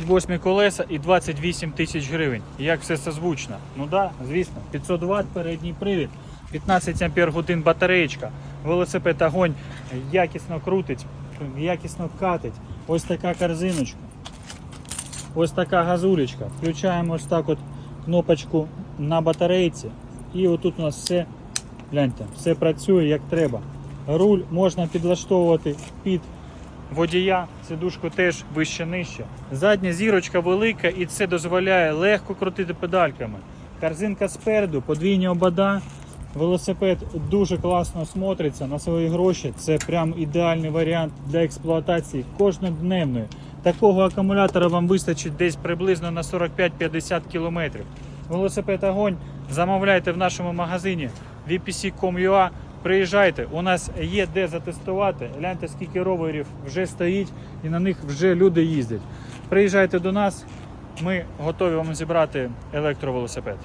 28 колеса і 28 тисяч гривень. Як все це звучно? Ну да, звісно, 500 Вт, передній привід, 15 ампер годин батареєчка, велосипед огонь якісно крутить, якісно катить. Ось така корзиночка. Ось така газулечка. Включаємо ось так от кнопочку на батарейці. І отут у нас все, гляньте, все працює як треба. Руль можна підлаштовувати під водія, сидушку теж вище нижче. Задня зірочка велика і це дозволяє легко крутити педальками. Корзинка спереду, подвійні обода. Велосипед дуже класно смотриться на свої гроші. Це прям ідеальний варіант для експлуатації кожнодневної. Такого акумулятора вам вистачить десь приблизно на 45-50 км. Велосипед огонь замовляйте в нашому магазині vpc.com.ua. Приїжджайте, у нас є де затестувати. Гляньте, скільки роверів вже стоїть і на них вже люди їздять. Приїжджайте до нас, ми готові вам зібрати електровелосипед.